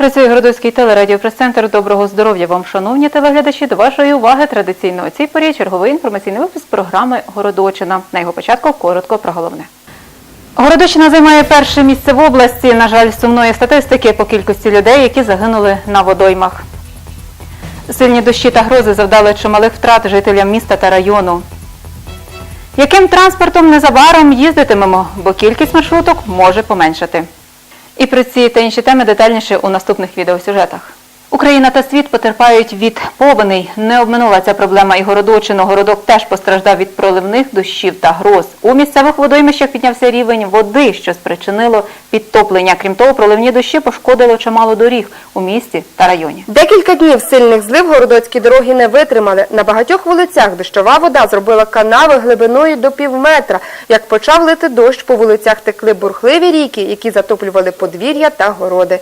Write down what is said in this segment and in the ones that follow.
Працює Городоцький телерадіопрес-центр. Доброго здоров'я вам, шановні телеглядачі. До вашої уваги традиційно у цій порі черговий інформаційний випуск програми Городочина. На його початку коротко про головне. Городочина займає перше місце в області. На жаль, сумної статистики по кількості людей, які загинули на водоймах. Сильні дощі та грози завдали чималих втрат жителям міста та району. Яким транспортом незабаром їздитимемо, бо кількість маршруток може поменшати. І про ці та інші теми детальніше у наступних відеосюжетах. Україна та світ потерпають від повеней. Не обминула ця проблема і Городочину. Городок теж постраждав від проливних дощів та гроз. У місцевих водоймищах піднявся рівень води, що спричинило підтоплення. Крім того, проливні дощі пошкодили чимало доріг у місті та районі. Декілька днів сильних злив городоцькі дороги не витримали. На багатьох вулицях дощова вода зробила канави глибиною до півметра. Як почав лити дощ, по вулицях текли бурхливі ріки, які затоплювали подвір'я та городи.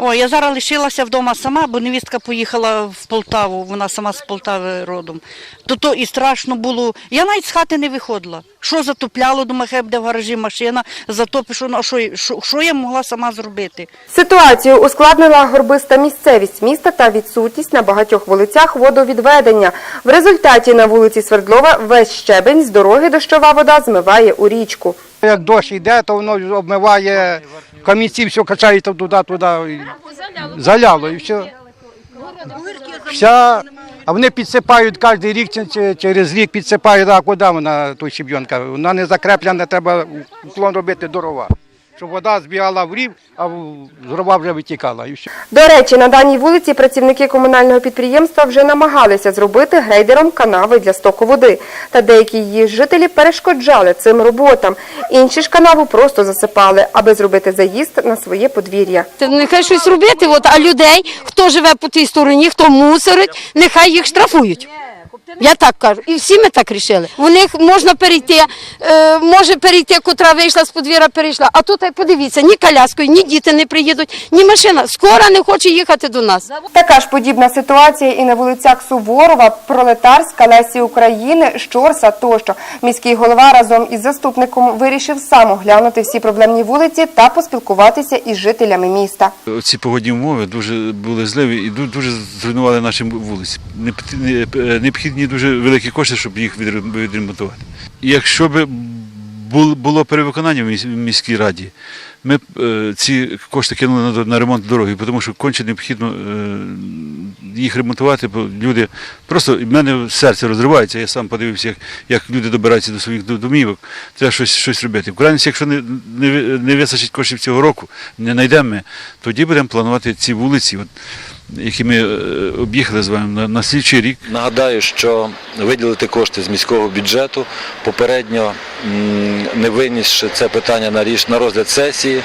О, я зараз лишилася вдома сама, бо невістка поїхала в Полтаву, вона сама з Полтави родом. То то і страшно було. Я навіть з хати не виходила. Що затопляло, думаю, хай буде в гаражі машина, затопить, що, ну, а що, що, що я могла сама зробити? Ситуацію ускладнила горбиста місцевість міста та відсутність на багатьох вулицях водовідведення. В результаті на вулиці Свердлова весь щебень з дороги дощова вода змиває у річку. Як дощ йде, то воно обмиває камінці, все качається туди, туди. Заляло і все. Вся, а вони підсипають кожен рік через рік підсипають, а куди вона той щебйонка? Вона не закреплена, треба уклон робити дорога. Щоб вода збігала в рів, а в- з рова вже витікала. І все. До речі, на даній вулиці працівники комунального підприємства вже намагалися зробити грейдером канави для стоку води. Та деякі її жителі перешкоджали цим роботам. Інші ж канаву просто засипали, аби зробити заїзд на своє подвір'я. Це Нехай щось робити, от, а людей, хто живе по тій стороні, хто мусорить, нехай їх штрафують. Я так кажу. І всі ми так рішили. У них можна перейти, е, може перейти, котра вийшла з подвір'я, перейшла. А тут, подивіться, ні коляскою, ні діти не приїдуть, ні машина. Скоро не хоче їхати до нас. Така ж подібна ситуація і на вулицях Суворова, Пролетарська, Лесі України, Щорса тощо. Міський голова разом із заступником вирішив сам оглянути всі проблемні вулиці та поспілкуватися із жителями міста. Ці погодні умови дуже були зливі і дуже зруйнували наші вулиці. Не не- е, Необхідні дуже великі кошти, щоб їх відремонтувати. Якщо б було перевиконання в міській раді, ми б е, ці кошти кинули на, ремонт дороги, тому що конче необхідно е, їх ремонтувати, бо люди просто в мене серце розривається. Я сам подивився, як, як люди добираються до своїх домівок. Треба щось, щось робити. В крайності, якщо не, не, не вистачить коштів цього року, не знайдемо, ми, тоді будемо планувати ці вулиці, от, які ми е, об'їхали з вами на, слідчий рік. Нагадаю, що виділити кошти з міського бюджету попередньо не винісши це питання на ріш на розгляд сесії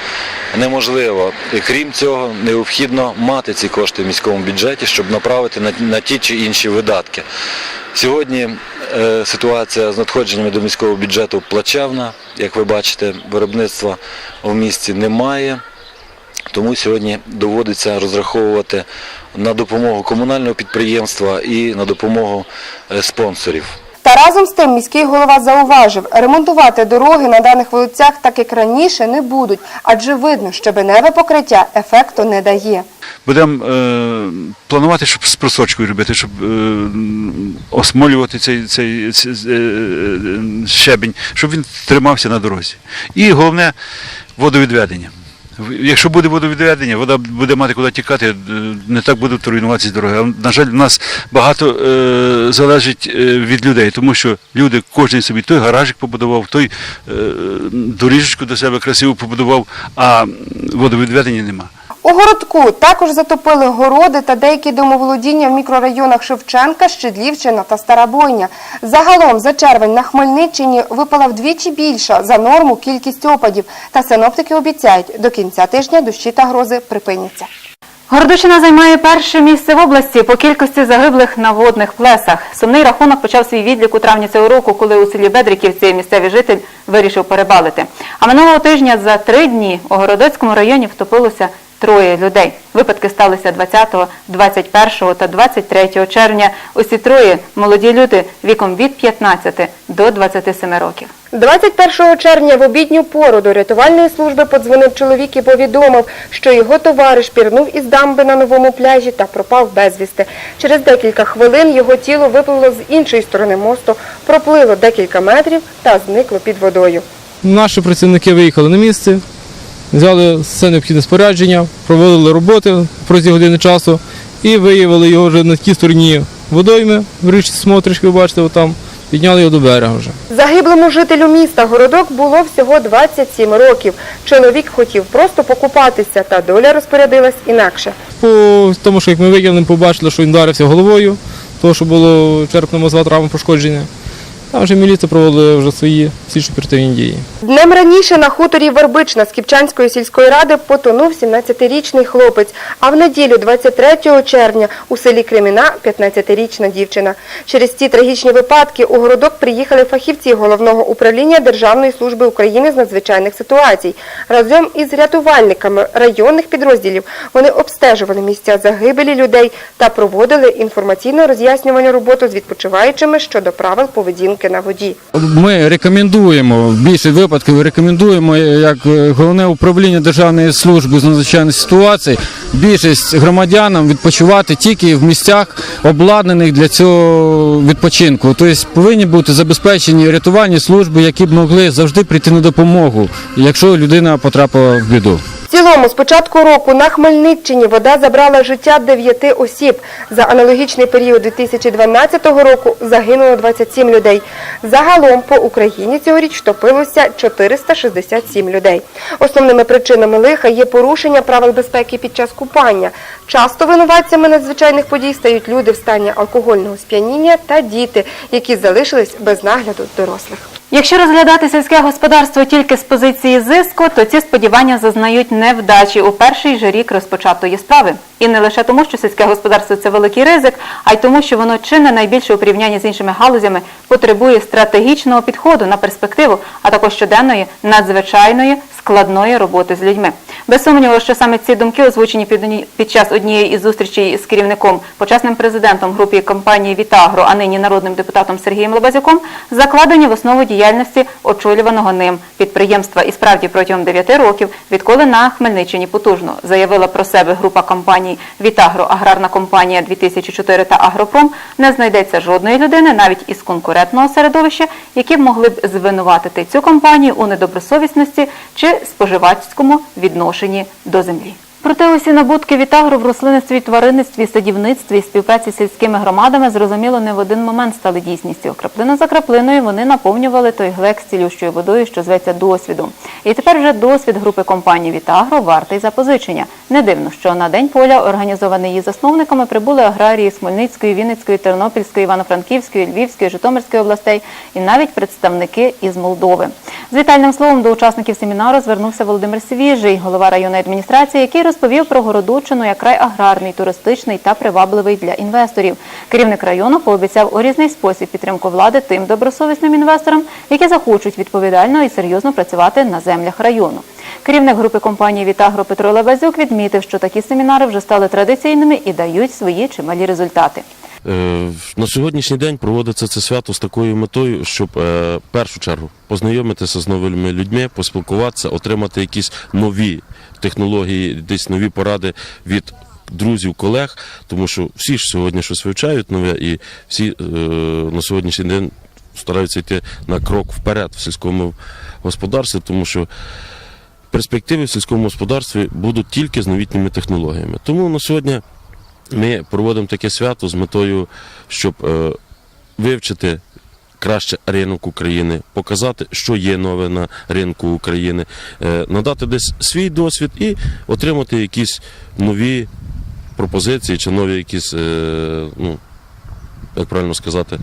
неможливо. І крім цього, необхідно мати ці кошти в міському бюджеті, щоб направити на, на ті чи інші видатки. Сьогодні е, ситуація з надходженнями до міського бюджету плачевна. Як ви бачите, виробництва в місті немає. Тому сьогодні доводиться розраховувати на допомогу комунального підприємства і на допомогу е, спонсорів. Та разом з тим міський голова зауважив, ремонтувати дороги на даних вулицях так як раніше не будуть, адже видно, що беневе покриття ефекту не дає. Будемо е, планувати, щоб з просочкою робити, щоб е, осмолювати цей, цей, цей е, е, щебінь, щоб він тримався на дорозі. І головне водовідведення. Якщо буде водовідведення, вода буде мати куди тікати, е, не так будуть руйнуватися дороги. На жаль, в нас багато е, залежить е, від людей, тому що люди, кожен собі той гаражик побудував, той е, доріжечку до себе красиво побудував, а водовідведення нема. У городку також затопили городи та деякі домоволодіння в мікрорайонах Шевченка, Щедлівщина та Старобойня. Загалом за червень на Хмельниччині випала вдвічі більша за норму кількість опадів. Та синоптики обіцяють, до кінця тижня дощі та грози припиняться. Городочина займає перше місце в області по кількості загиблих на водних плесах. Сумний рахунок почав свій відлік у травні цього року, коли у селі Бедриківці місцевий житель вирішив перебалити. А минулого тижня за три дні у Городоцькому районі втопилося троє людей. Випадки сталися 20, 21 та 23 червня. Усі троє молоді люди віком від 15 до 27 років. 21 червня в обідню пору до рятувальної служби подзвонив чоловік і повідомив, що його товариш пірнув із дамби на новому пляжі та пропав безвісти. Через декілька хвилин його тіло виплило з іншої сторони мосту, проплило декілька метрів та зникло під водою. Наші працівники виїхали на місце, взяли все необхідне спорядження, проводили роботи протягом години часу і виявили його вже на тій стороні водойми, в річці Смотрички, ви бачите, отам, підняли його до берега вже. Загиблому жителю міста Городок було всього 27 років. Чоловік хотів просто покупатися, та доля розпорядилась інакше. По тому, що як ми виявили, побачили, що він вдарився головою, тому що було черепно-мозгова травма пошкодження. Там вже міліція проводила вже свої слідчо оперативні дії. Днем раніше на хуторі Вербична Скіпчанської сільської ради потонув 17-річний хлопець, а в неділю 23 червня у селі Креміна 15-річна дівчина. Через ці трагічні випадки у городок приїхали фахівці Головного управління Державної служби України з надзвичайних ситуацій. Разом із рятувальниками районних підрозділів вони обстежували місця загибелі людей та проводили інформаційно-роз'яснювальну роботу з відпочиваючими щодо правил поведінки на воді. Ми рекомендуємо в більшості випадків рекомендуємо як е, головне управління Державної служби з надзвичайних ситуацій більшість громадянам відпочивати тільки в місцях обладнаних для цього відпочинку. Тобто повинні бути забезпечені рятувальні служби, які б могли завжди прийти на допомогу, якщо людина потрапила в біду. Цілому, з початку року на Хмельниччині вода забрала життя 9 осіб. За аналогічний період 2012 року загинуло 27 людей. Загалом по Україні цьогоріч втопилося 467 людей. Основними причинами лиха є порушення правил безпеки під час купання. Часто винуватцями надзвичайних подій стають люди в стані алкогольного сп'яніння та діти, які залишились без нагляду дорослих. Якщо розглядати сільське господарство тільки з позиції зиску, то ці сподівання зазнають невдачі у перший же рік розпочатої справи. І не лише тому, що сільське господарство це великий ризик, а й тому, що воно чи не найбільше у порівнянні з іншими галузями потребує стратегічного підходу на перспективу, а також щоденної надзвичайної складної роботи з людьми. Без сумніву, що саме ці думки озвучені під, час однієї із зустрічей з керівником, почесним президентом групі компанії Вітагро, а нині народним депутатом Сергієм Лобазюком, закладені в основу діяльності очолюваного ним підприємства. І справді протягом 9 років, відколи на Хмельниччині потужно заявила про себе група компаній Вітагро, аграрна компанія 2004 та Агропром, не знайдеться жодної людини, навіть із конкурентного середовища, які могли б звинуватити цю компанію у недобросовісності чи споживацькому відношенні до землі. Проте усі набутки Вітагро в рослинництві, тваринництві, садівництві і співпраці з сільськими громадами зрозуміло не в один момент стали дійсністю. Краплина за краплиною вони наповнювали той глек з цілющою водою, що зветься досвідом. І тепер вже досвід групи компаній Вітагро вартий запозичення. Не дивно, що на день поля, організований її засновниками, прибули аграрії з Хмельницької, Вінницької, Тернопільської, Івано-Франківської, Львівської, Житомирської областей і навіть представники із Молдови. З вітальним словом до учасників семінару звернувся Володимир Свіжий, голова районної адміністрації, який розповів про Городочину як край аграрний, туристичний та привабливий для інвесторів. Керівник району пообіцяв у різний спосіб підтримку влади тим добросовісним інвесторам, які захочуть відповідально і серйозно працювати на землях району. Керівник групи компанії Вітагро Петро Лебезюк відмітив, що такі семінари вже стали традиційними і дають свої чималі результати. Е, На сьогоднішній день проводиться це свято з такою метою, щоб е, в першу чергу познайомитися з новими людьми, поспілкуватися, отримати якісь нові технології, десь нові поради від друзів, колег, тому що всі ж сьогодні щось вивчають нове, і всі е, на сьогоднішній день стараються йти на крок вперед в сільському господарстві, тому що перспективи в сільському господарстві будуть тільки з новітніми технологіями. Тому на сьогодні ми проводимо таке свято з метою, щоб е, вивчити краще ринок України, показати, що є нове на ринку України, е, надати десь свій досвід і отримати якісь нові пропозиції чи нові якісь, е, ну, як правильно сказати,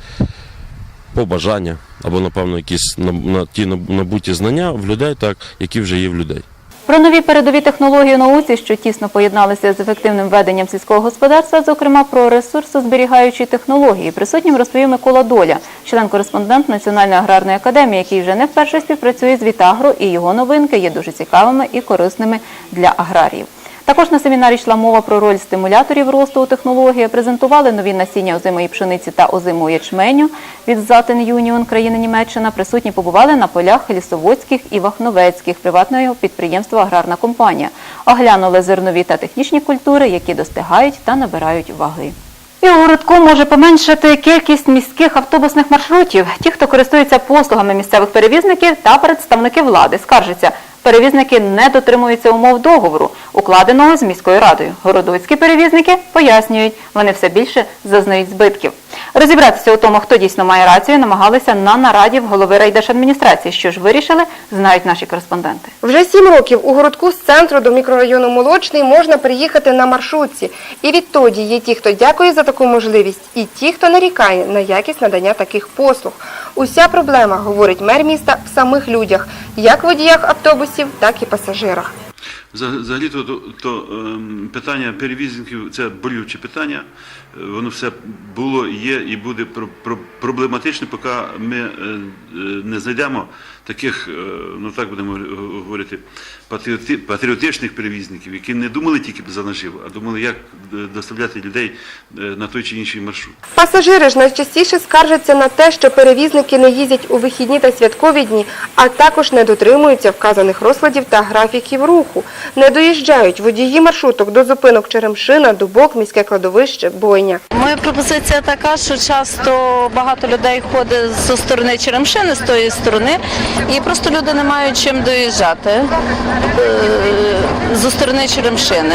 побажання або, напевно, якісь на, ті набуті знання в людей, так, які вже є в людей. Про нові передові технології науці, що тісно поєдналися з ефективним веденням сільського господарства, зокрема про ресурсозберігаючі технології, присутнім розповів Микола Доля, член-кореспондент Національної аграрної академії, який вже не вперше співпрацює з Вітагро, і його новинки є дуже цікавими і корисними для аграріїв. Також на семінарі йшла мова про роль стимуляторів росту у технології, презентували нові насіння озимої пшениці та озимого ячменю від Затен Юніон країни Німеччина. Присутні побували на полях Лісоводських і Вахновецьких приватного підприємства Аграрна компанія. Оглянули зернові та технічні культури, які достигають та набирають ваги. І у городку може поменшити кількість міських автобусних маршрутів. Ті, хто користується послугами місцевих перевізників та представники влади, скаржаться. Перевізники не дотримуються умов договору, укладеного з міською радою. Городоцькі перевізники пояснюють, вони все більше зазнають збитків. Розібратися у тому, хто дійсно має рацію, намагалися на нараді в голови райдержадміністрації. Що ж вирішили, знають наші кореспонденти. Вже сім років у городку з центру до мікрорайону Молочний можна приїхати на маршрутці. І відтоді є ті, хто дякує за таку можливість, і ті, хто нарікає на якість надання таких послуг. Уся проблема, говорить мер міста, в самих людях, як водіях автобусів, так і пасажирах. Взагалі то, то, то ем, питання перевізників це болюче питання. Е, Воно все було, є і буде про- про- проблематичне, поки ми е, е, не знайдемо таких, е, ну так будемо говорити, патріоти- патріотичних перевізників, які не думали тільки за наживу, а думали, як е, доставляти людей е, на той чи інший маршрут. Пасажири ж найчастіше скаржаться на те, що перевізники не їздять у вихідні та святкові дні, а також не дотримуються вказаних розкладів та графіків руху. Не доїжджають водії маршруток до зупинок Черемшина, Дубок, міське кладовище, Бойня. Моя пропозиція така, що часто багато людей ходить зі сторони Черемшини, з тої сторони, і просто люди не мають чим доїжджати е, зі сторони Черемшини.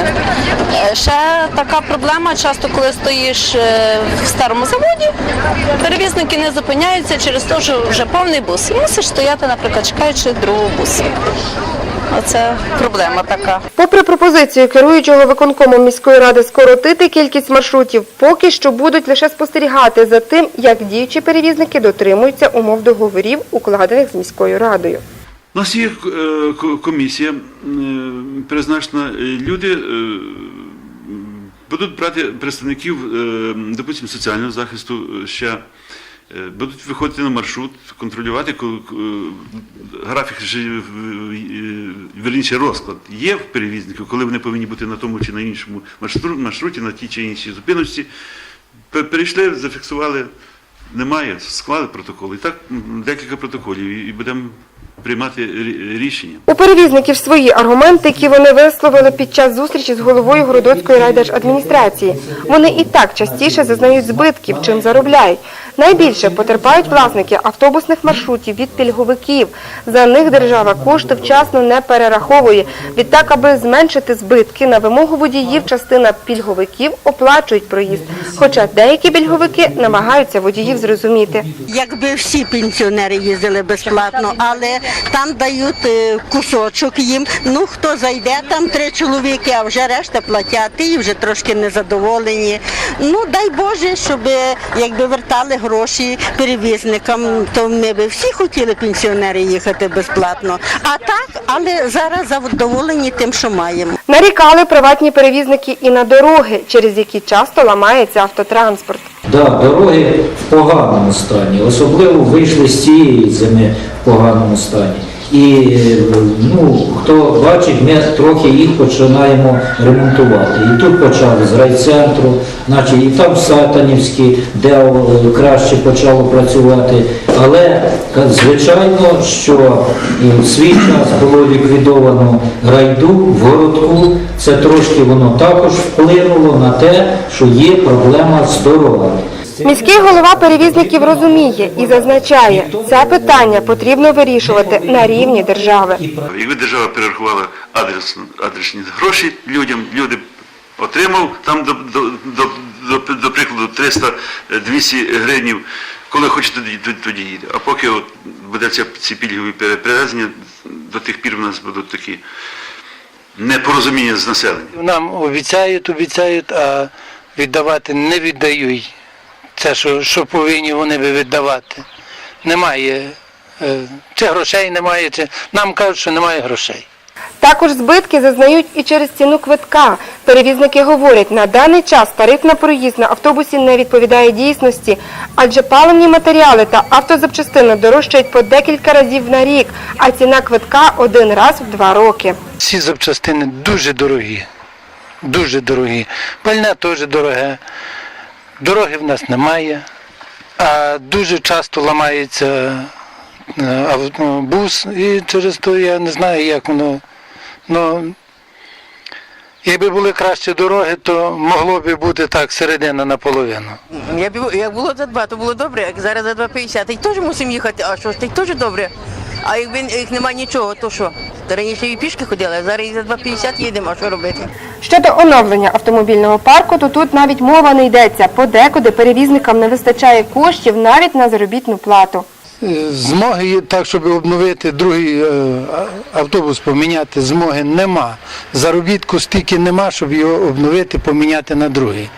Е, Ще така проблема, часто коли стоїш е, в старому заводі, перевізники не зупиняються через те, що вже повний бус. І мусиш стояти, наприклад, чекаючи другого бусу. Оце проблема така. Попри пропозицію керуючого виконкомом міської ради скоротити кількість маршрутів, поки що будуть лише спостерігати за тим, як діючі перевізники дотримуються умов договорів, укладених з міською радою. У нас є е, комісія, е, призначена е, люди. Будуть брати представників, допустимо, соціального захисту ще, будуть виходити на маршрут, контролювати ко- ко- графік, е, верніше розклад. Є в перевізників, коли вони повинні бути на тому чи на іншому маршруті, на тій чи іншій зупиночці. Перейшли, зафіксували, немає, склали протокол. І так декілька протоколів, і будемо приймати рішення. У перевізників свої аргументи, які вони висловили під час зустрічі з головою Городоцької райдержадміністрації. Вони і так частіше зазнають збитків, чим заробляють. Найбільше потерпають власники автобусних маршрутів від пільговиків. За них держава кошти вчасно не перераховує. Відтак, аби зменшити збитки, на вимогу водіїв частина пільговиків оплачують проїзд. Хоча деякі пільговики намагаються водіїв зрозуміти. Якби всі пенсіонери їздили безплатно, але там дають е, кусочок їм. Ну хто зайде, там три чоловіки, а вже решта платять і вже трошки незадоволені. Ну дай Боже, щоб е, якби вертали гроші перевізникам, то ми би всі хотіли пенсіонери їхати безплатно. А так, але зараз задоволені тим, що маємо. Нарікали приватні перевізники і на дороги, через які часто ламається автотранспорт. Да, дороги в поганому стані, особливо вийшли з цієї зими в поганому стані. І е, ну, хто бачить, ми трохи їх починаємо ремонтувати. І тут почали з райцентру, наче і там Сатанівські, де е, краще почало працювати. Але звичайно, що е, в свій час було ліквідовано райду в городку. Це трошки воно також вплинуло на те, що є проблема з дорогами. Міський голова перевізників розуміє і зазначає, це питання потрібно вирішувати на рівні держави. Якби держава перерахувала адрес, адресні гроші людям, люди отримав там до, до, до, до, до прикладу 300-200 гривнів, коли хоче тоді, тоді, тоді їде. А поки от буде ці, ці пільгові перевезення, до тих пір у нас будуть такі непорозуміння з населенням. Нам обіцяють, обіцяють, а віддавати не віддають. Це, що, що повинні вони би віддавати. Немає. е, Чи грошей немає, чи нам кажуть, що немає грошей. Також збитки зазнають і через ціну квитка. Перевізники говорять, на даний час тариф на проїзд на автобусі не відповідає дійсності, адже паливні матеріали та автозапчастини дорожчають по декілька разів на рік, а ціна квитка один раз в два роки. Ці запчастини дуже дорогі. дуже дорогі. Пальне теж дороге. Дороги в нас немає, а дуже часто ламається е, ну, бус, і через то я не знаю, як воно. Ну, якби були кращі дороги, то могло б бути так середина наполовину. Як було за два, то було добре, як зараз за 2,50. І теж мусимо їхати, а що ж, так теж добре. А якби їх немає нічого, то що? То раніше і пішки ходили, а зараз і за 2,50 їдемо, а що робити? Щодо оновлення автомобільного парку, то тут навіть мова не йдеться. Подекуди перевізникам не вистачає коштів навіть на заробітну плату. Е, Змоги є так, щоб обновити другий е, автобус, поміняти, змоги нема. Заробітку стільки нема, щоб його обновити, поміняти на другий.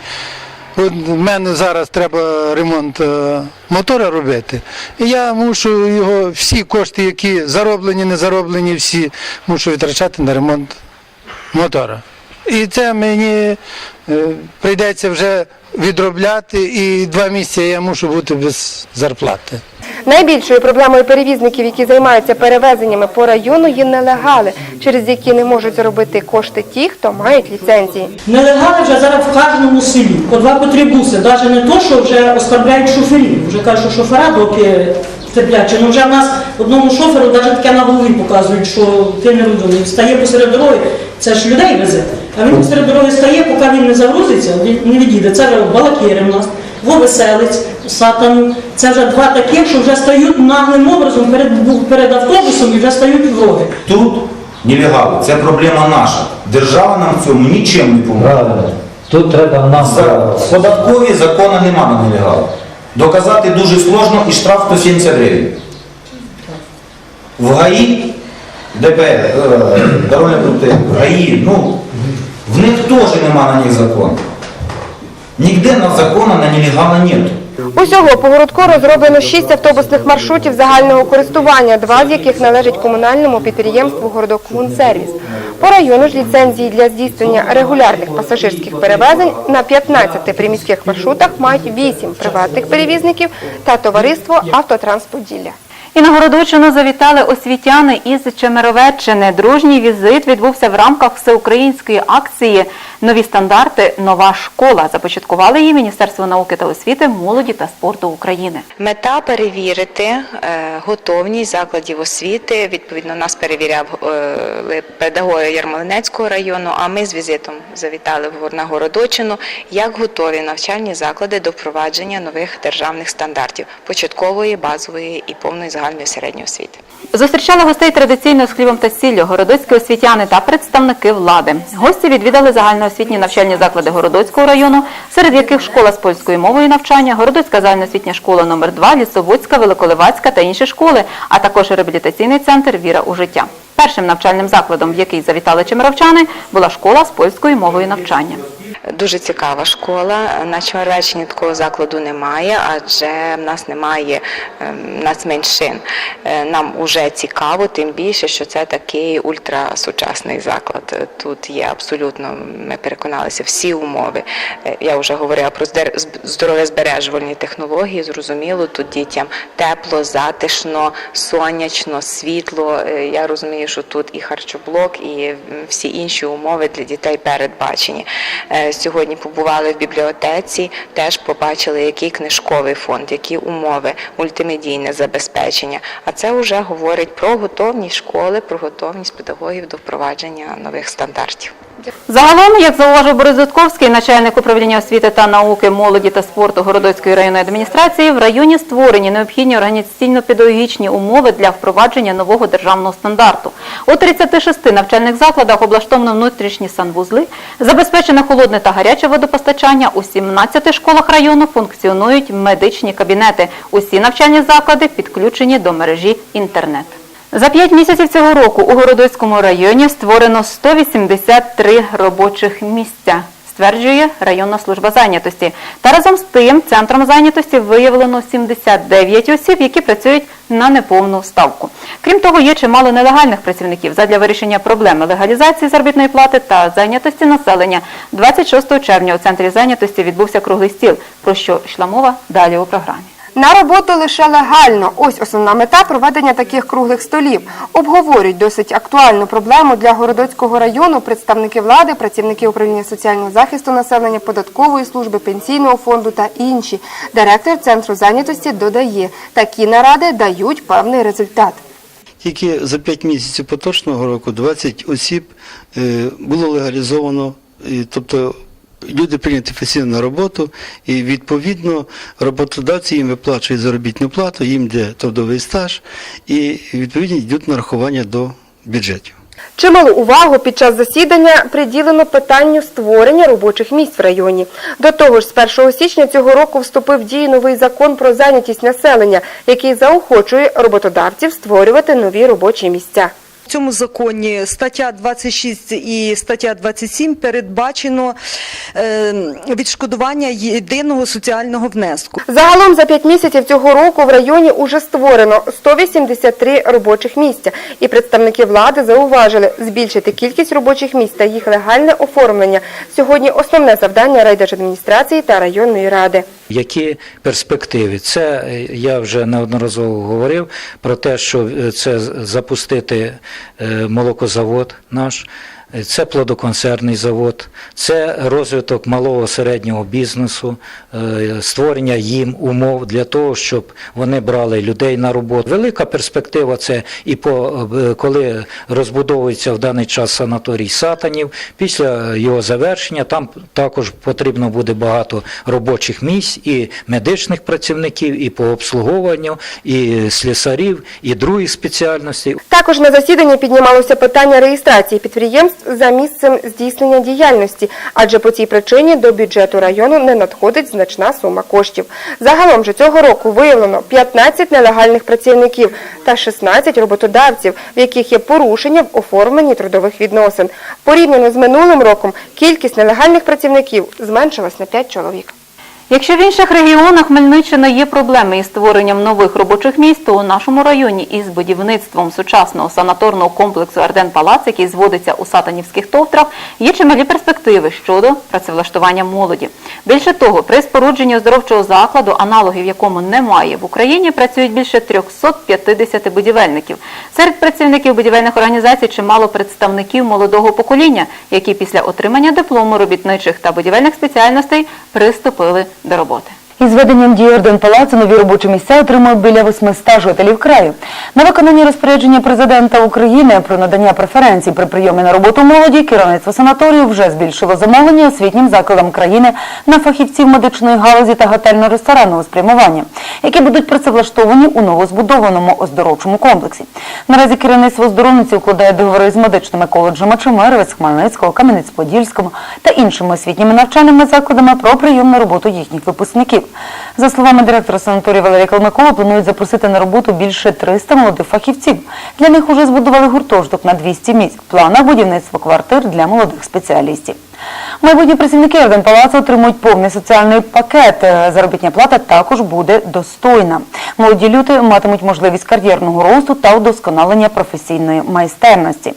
От в мене зараз треба ремонт е, мотора робити. І я мушу його, всі кошти, які зароблені, не зароблені, всі мушу витрачати на ремонт мотора. І це мені е, прийдеться вже відробляти, і два місяці я мушу бути без зарплати. Найбільшою проблемою перевізників, які займаються перевезеннями по району, є нелегали, через які не можуть заробити кошти ті, хто мають ліцензії. Нелегали вже зараз в кожному селі. По два по три буси. Навіть не то, що вже оскарбляють шоферів. Вже кажуть, що шофера доки терплячі. Ну вже в нас одному шоферу навіть таке на голові показують, що ти не родовий. Стає посеред дороги, це ж людей везе. А він посеред дороги стає, поки він не загрузиться, не відійде. Це вже балакіри в нас. Вовеселець, сатан. Це вже два таких, що вже стають наглим образом перед, перед автобусом і вже стають в роги. Тут нелегали, це проблема наша. Держава нам в цьому нічим не. Правильно. Тут треба нам За податкові закону нема на нелегали. Доказати дуже сложно і штраф 170 гривень. В ГАІ, ДП, е, дорожня в ГАІ, ну, в них теж нема на них закону. Нігде на закону на нелегала нету. Усього по городку розроблено шість автобусних маршрутів загального користування, два з яких належать комунальному підприємству «Городокомунсервіс». По району ж ліцензії для здійснення регулярних пасажирських перевезень на 15 приміських маршрутах мають 8 приватних перевізників та товариство «Автотранс Поділля». І на Городочину завітали освітяни із Чемеровеччини. Дружній візит відбувся в рамках всеукраїнської акції Нові стандарти. Нова школа. Започаткували її Міністерство науки та освіти, молоді та спорту України. Мета перевірити е, готовність закладів освіти. Відповідно, нас перевіряв е, педагоги Ярмолинецького району. А ми з візитом завітали в на Городочину, як готові навчальні заклади до впровадження нових державних стандартів початкової, базової і повної загальної середньої освіти. Зустрічали гостей традиційно з хлібом та сіллю, городоцькі освітяни та представники влади. Гості відвідали загальноосвітні навчальні заклади Городоцького району, серед яких школа з польською мовою навчання, Городоцька загальноосвітня школа номер 2 Лісоводська, Великоливацька та інші школи, а також реабілітаційний центр Віра у життя. Першим навчальним закладом, в який завітали чимировчани, була школа з польською мовою навчання. Дуже цікава школа. На Чоречні такого закладу немає, адже в нас немає ем, нацменшин. Е, Нам уже цікаво, тим більше, що це такий ультрасучасний заклад. Тут є абсолютно, ми переконалися, всі умови. Е, Я вже говорила про здер- зб- здоров'язбережувальні технології. Зрозуміло, тут дітям тепло, затишно, сонячно, світло. Е, Я розумію, що тут і харчоблок, і всі інші умови для дітей передбачені. Сьогодні побували в бібліотеці, теж побачили, який книжковий фонд, які умови, мультимедійне забезпечення. А це вже говорить про готовність школи, про готовність педагогів до впровадження нових стандартів. Загалом, як зауважив Борис Дудковський, начальник управління освіти та науки, молоді та спорту Городоцької районної адміністрації, в районі створені необхідні організаційно-педагогічні умови для впровадження нового державного стандарту. У 36 навчальних закладах облаштовано внутрішні санвузли, забезпечено холодне та гаряче водопостачання. У 17 школах району функціонують медичні кабінети. Усі навчальні заклади підключені до мережі інтернет. За п'ять місяців цього року у Городоцькому районі створено 183 робочих місця, стверджує районна служба зайнятості. Та разом з тим центром зайнятості виявлено 79 осіб, які працюють на неповну ставку. Крім того, є чимало нелегальних працівників. Задля вирішення проблеми легалізації заробітної плати та зайнятості населення 26 червня у центрі зайнятості відбувся круглий стіл, про що йшла мова далі у програмі. На роботу лише легально. Ось основна мета проведення таких круглих столів. Обговорюють досить актуальну проблему для Городоцького району представники влади, працівники управління соціального захисту населення, податкової служби, пенсійного фонду та інші. Директор центру зайнятості додає, такі наради дають певний результат. Тільки за 5 місяців поточного року 20 осіб е, було легалізовано, тобто люди прийняті офіційно на роботу, і відповідно роботодавці їм виплачують заробітну плату, їм йде трудовий стаж, і відповідно йдуть нарахування до бюджетів. Чималу увагу під час засідання приділено питанню створення робочих місць в районі. До того ж, з 1 січня цього року вступив в дію новий закон про зайнятість населення, який заохочує роботодавців створювати нові робочі місця. Цьому законі стаття 26 і стаття 27 передбачено е, відшкодування єдиного соціального внеску. Загалом за 5 місяців цього року в районі уже створено 183 робочих місця. І представники влади зауважили збільшити кількість робочих місць та їх легальне оформлення. Сьогодні основне завдання райдержадміністрації та районної ради. Які перспективи? Це е, я вже неодноразово говорив про те, що е, це запустити е, молокозавод наш. Це плодоконсервний завод, це розвиток малого середнього бізнесу, е, створення їм умов для того, щоб вони брали людей на роботу. Велика перспектива це і по е, коли розбудовується в даний час санаторій Сатанів. Після його завершення там також потрібно буде багато робочих місць і медичних працівників, і по обслуговуванню, і слісарів, і других спеціальностей. Також на засіданні піднімалося питання реєстрації підприємств за місцем здійснення діяльності, адже по цій причині до бюджету району не надходить значна сума коштів. Загалом же цього року виявлено 15 нелегальних працівників та 16 роботодавців, в яких є порушення в оформленні трудових відносин. Порівняно з минулим роком кількість нелегальних працівників зменшилась на 5 чоловік. Якщо в інших регіонах Хмельниччини є проблеми із створенням нових робочих місць, то у нашому районі із будівництвом сучасного санаторного комплексу Арден Палац, який зводиться у Сатанівських товтрах, є чималі перспективи щодо працевлаштування молоді. Більше того, при спорудженні оздоровчого закладу, аналогів якому немає в Україні, працюють більше 350 будівельників. Серед працівників будівельних організацій чимало представників молодого покоління, які після отримання диплому робітничих та будівельних спеціальностей приступили до роботи. Із введенням дії Орден Палацу нові робочі місця отримують біля 800 жителів краю. На виконання розпорядження президента України про надання преференцій при прийомі на роботу молоді керівництво санаторію вже збільшило замовлення освітнім закладам країни на фахівців медичної галузі та готельно-ресторанного спрямування, які будуть працевлаштовані у новозбудованому оздоровчому комплексі. Наразі керівництво оздоровниці укладає договори з медичними коледжами Чемеровець, Хмельницького, Кам'янець-Подільського та іншими освітніми навчальними закладами про прийом на роботу їхніх випускників. За словами директора санаторію Валерія Калмикова, планують запросити на роботу більше 300 молодих фахівців. Для них уже збудували гуртожиток на 200 місць. В планах будівництво квартир для молодих спеціалістів. Майбутні працівники Орден Палацу отримують повний соціальний пакет. Е, Заробітня плата також буде достойна. Молоді люди матимуть можливість кар'єрного росту та удосконалення професійної майстерності.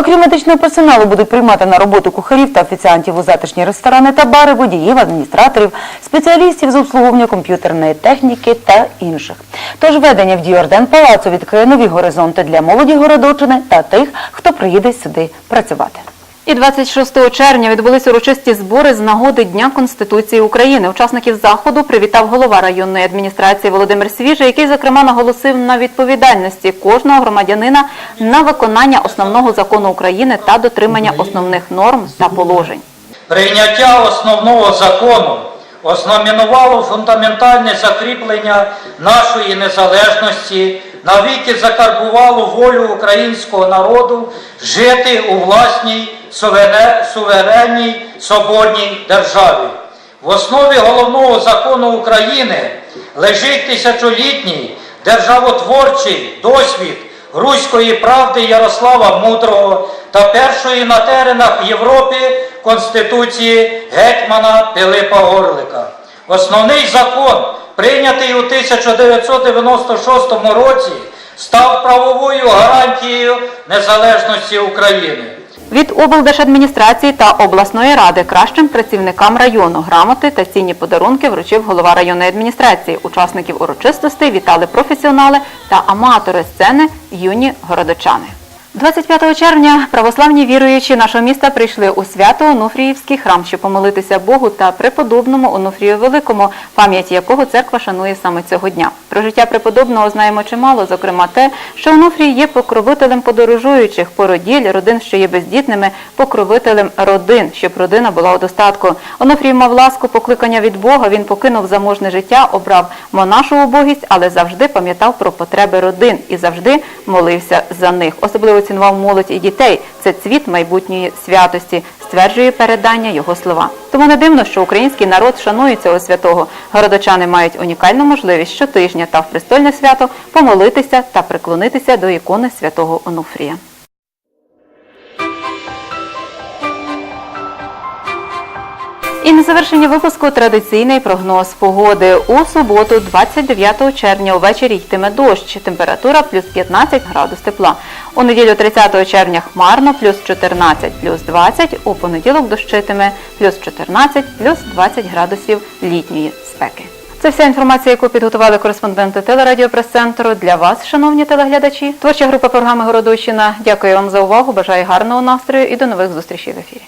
Окрім медичного персоналу будуть приймати на роботу кухарів та офіціантів у затишні ресторани та бари, водіїв, адміністраторів, спеціалістів з обслуговування комп'ютерної техніки та інших. Тож введення в дію Орден Палацу відкриє нові горизонти для молоді Городочини та тих, хто приїде сюди працювати. І 26 червня відбулись урочисті збори з нагоди Дня Конституції України. Учасників заходу привітав голова районної адміністрації Володимир Свіжий, який, зокрема, наголосив на відповідальності кожного громадянина на виконання основного закону України та дотримання основних норм та положень. Прийняття основного закону ознаменувало фундаментальне закріплення нашої незалежності, навіки закарбувало волю українського народу жити у власній суверенній соборній державі. В основі головного закону України лежить тисячолітній державотворчий досвід руської правди Ярослава Мудрого та першої на теренах Європи Конституції гетьмана Пилипа Орлика. Основний закон, прийнятий у 1996 році, став правовою гарантією незалежності України. Від облдержадміністрації та обласної ради кращим працівникам району грамоти та цінні подарунки вручив голова районної адміністрації. Учасників урочистостей вітали професіонали та аматори сцени юні городочани. 25 червня православні віруючі нашого міста прийшли у свято Онуфріївський храм, щоб помолитися Богу та преподобному Онуфрію Великому, пам'ять якого церква шанує саме цього дня. Про життя преподобного знаємо чимало, зокрема те, що Онуфрій є покровителем подорожуючих, породіль, родин, що є бездітними, покровителем родин, щоб родина була у достатку. Онуфрій мав ласку покликання від Бога, він покинув заможне життя, обрав монашу убогість, але завжди пам'ятав про потреби родин і завжди молився за них. Особливо цінував молодь і дітей. Це цвіт майбутньої святості, стверджує передання його слова. Тому не дивно, що український народ шанує цього святого. Городочани мають унікальну можливість щотижня та в престольне свято помолитися та приклонитися до ікони святого Онуфрія. І на завершення випуску традиційний прогноз погоди. У суботу, 29 червня, увечері йтиме дощ. Температура плюс 15 градус тепла. У неділю 30 червня хмарно, плюс 14, плюс 20. У понеділок дощитиме плюс 14, плюс 20 градусів літньої спеки. Це вся інформація, яку підготували кореспонденти телерадіопрес-центру для вас, шановні телеглядачі. Творча група програми Городощина. Дякую вам за увагу. Бажаю гарного настрою і до нових зустрічей в ефірі.